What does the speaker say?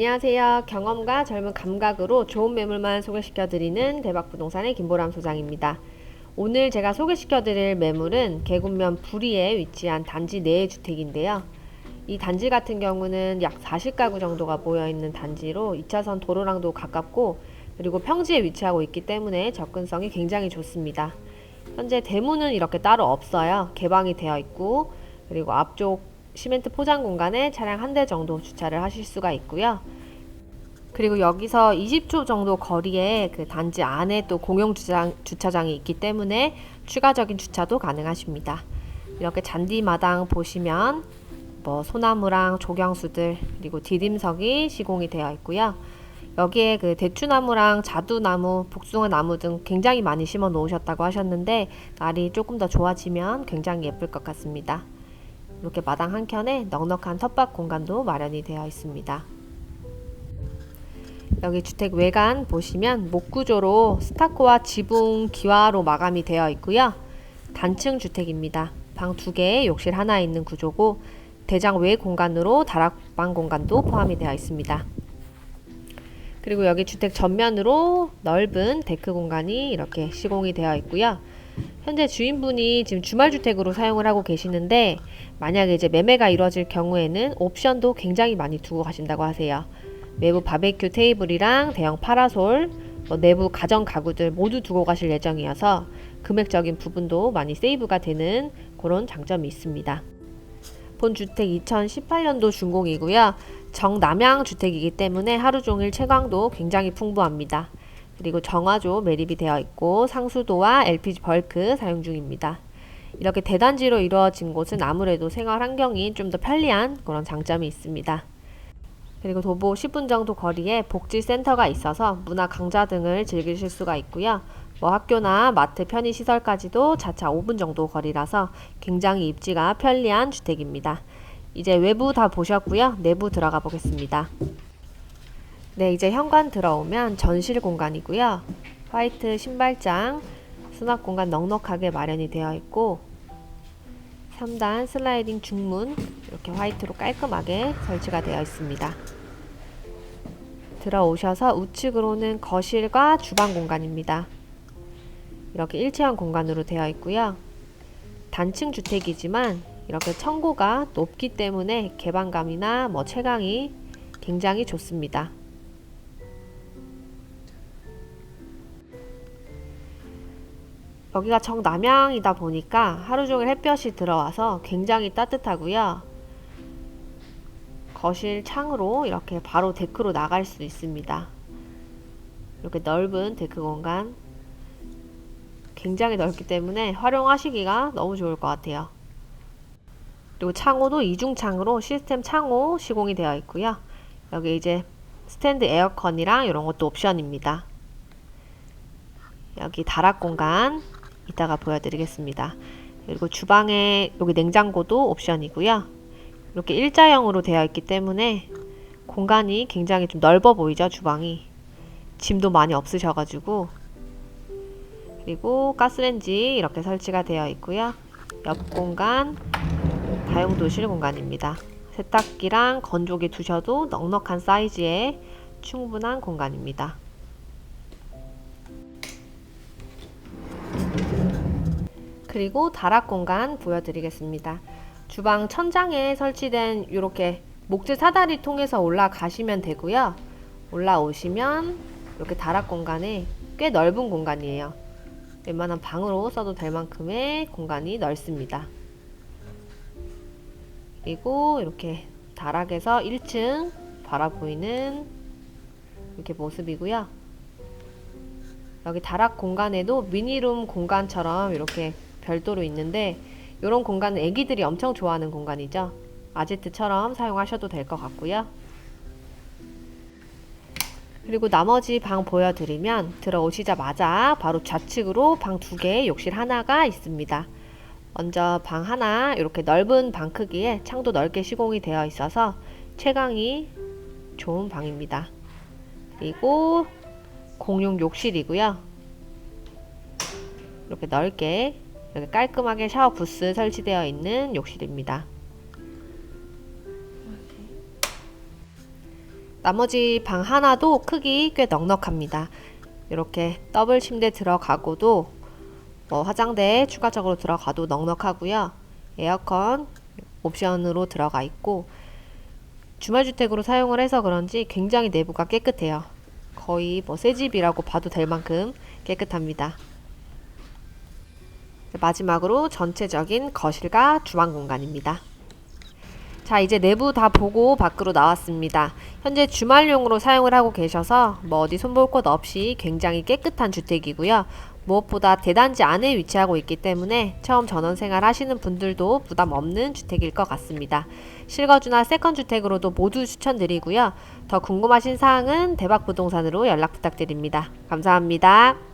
안녕하세요. 경험과 젊은 감각으로 좋은 매물만 소개시켜드리는 대박부동산의 김보람 소장입니다. 오늘 제가 소개시켜드릴 매물은 계곡면 부리에 위치한 단지 내 주택인데요. 이 단지 같은 경우는 약 40가구 정도가 모여있는 단지로 2차선 도로랑도 가깝고 그리고 평지에 위치하고 있기 때문에 접근성이 굉장히 좋습니다. 현재 대문은 이렇게 따로 없어요. 개방이 되어 있고 그리고 앞쪽 시멘트 포장 공간에 차량 한 대 정도 주차를 하실 수가 있고요. 그리고 여기서 20초 정도 거리에 그 단지 안에 또 공용 주차장, 주차장이 있기 때문에 추가적인 주차도 가능하십니다. 이렇게 잔디마당 보시면 뭐 소나무랑 조경수들 그리고 디딤석이 시공이 되어 있고요. 여기에 그 대추나무랑 자두나무, 복숭아나무 등 굉장히 많이 심어 놓으셨다고 하셨는데 날이 조금 더 좋아지면 굉장히 예쁠 것 같습니다. 이렇게 마당 한켠에 넉넉한 텃밭 공간도 마련이 되어 있습니다. 여기 주택 외관 보시면 목구조로 스타코와 지붕 기와로 마감이 되어 있고요. 단층 주택입니다. 방 두 개, 욕실 하나 있는 구조고 대장 외 공간으로 다락방 공간도 포함이 되어 있습니다. 그리고 여기 주택 전면으로 넓은 데크 공간이 이렇게 시공이 되어 있고요. 현재 주인분이 지금 주말 주택으로 사용을 하고 계시는데 만약에 이제 매매가 이루어질 경우에는 옵션도 굉장히 많이 두고 가신다고 하세요. 외부 바베큐 테이블이랑 대형 파라솔, 뭐 내부 가전 가구들 모두 두고 가실 예정이어서 금액적인 부분도 많이 세이브가 되는 그런 장점이 있습니다. 본 주택 2018년도 준공이고요. 정남향 주택이기 때문에 하루 종일 채광도 굉장히 풍부합니다. 그리고 정화조 매립이 되어 있고 상수도와 LPG 벌크 사용 중입니다. 이렇게 대단지로 이루어진 곳은 아무래도 생활 환경이 좀 더 편리한 그런 장점이 있습니다. 그리고 도보 10분 정도 거리에 복지센터가 있어서 문화 강좌 등을 즐기실 수가 있고요. 뭐 학교나 마트 편의 시설까지도 자차 5분 정도 거리라서 굉장히 입지가 편리한 주택입니다. 이제 외부 다 보셨고요. 내부 들어가 보겠습니다. 네, 이제 현관 들어오면 전실 공간이고요. 화이트 신발장, 수납 공간 넉넉하게 마련이 되어 있고 3단 슬라이딩 중문 이렇게 화이트로 깔끔하게 설치가 되어 있습니다. 들어오셔서 우측으로는 거실과 주방 공간입니다. 이렇게 일체형 공간으로 되어 있고요. 단층 주택이지만 이렇게 청고가 높기 때문에 개방감이나 뭐 채광이 굉장히 좋습니다. 여기가 정남향이다 보니까 하루 종일 햇볕이 들어와서 굉장히 따뜻하고요. 거실 창으로 이렇게 바로 데크로 나갈 수 있습니다. 이렇게 넓은 데크 공간 굉장히 넓기 때문에 활용하시기가 너무 좋을 것 같아요. 그리고 창호도 이중창으로 시스템 창호 시공이 되어 있고요. 여기 이제 스탠드 에어컨이랑 이런 것도 옵션입니다. 여기 다락 공간 이따가 보여드리겠습니다. 그리고 주방에 여기 냉장고도 옵션이고요. 이렇게 일자형으로 되어 있기 때문에 공간이 굉장히 좀 넓어 보이죠, 주방이. 짐도 많이 없으셔가지고. 그리고 가스렌지 이렇게 설치가 되어 있고요. 옆 공간 다용도실 공간입니다. 세탁기랑 건조기 두셔도 넉넉한 사이즈의 충분한 공간입니다. 그리고 다락 공간 보여드리겠습니다. 주방 천장에 설치된 이렇게 목재 사다리 통해서 올라가시면 되고요. 올라오시면 이렇게 다락 공간에 꽤 넓은 공간이에요. 웬만한 방으로 써도 될 만큼의 공간이 넓습니다. 그리고 이렇게 다락에서 1층 바라보이는 이렇게 모습이고요. 여기 다락 공간에도 미니룸 공간처럼 이렇게 별도로 있는데 이런 공간은 애기들이 엄청 좋아하는 공간이죠. 아제트처럼 사용하셔도 될 것 같고요. 그리고 나머지 방 보여드리면 들어오시자마자 바로 좌측으로 방 두 개, 욕실 하나가 있습니다. 먼저 방 하나 이렇게 넓은 방 크기에 창도 넓게 시공이 되어 있어서 채광이 좋은 방입니다. 그리고 공용 욕실이고요. 이렇게 넓게 깔끔하게 샤워 부스 설치되어 있는 욕실입니다. 나머지 방 하나도 크기 꽤 넉넉합니다. 이렇게 더블 침대 들어가고도 뭐 화장대 추가적으로 들어가도 넉넉하고요. 에어컨 옵션으로 들어가 있고 주말주택으로 사용을 해서 그런지 굉장히 내부가 깨끗해요. 거의 뭐 새 집이라고 봐도 될 만큼 깨끗합니다. 마지막으로 전체적인 거실과 주방 공간입니다. 자, 이제 내부 다 보고 밖으로 나왔습니다. 현재 주말용으로 사용을 하고 계셔서 뭐 어디 손볼 곳 없이 굉장히 깨끗한 주택이고요. 무엇보다 대단지 안에 위치하고 있기 때문에 처음 전원 생활 하시는 분들도 부담 없는 주택일 것 같습니다. 실거주나 세컨 주택으로도 모두 추천드리고요. 더 궁금하신 사항은 대박 부동산으로 연락 부탁드립니다. 감사합니다.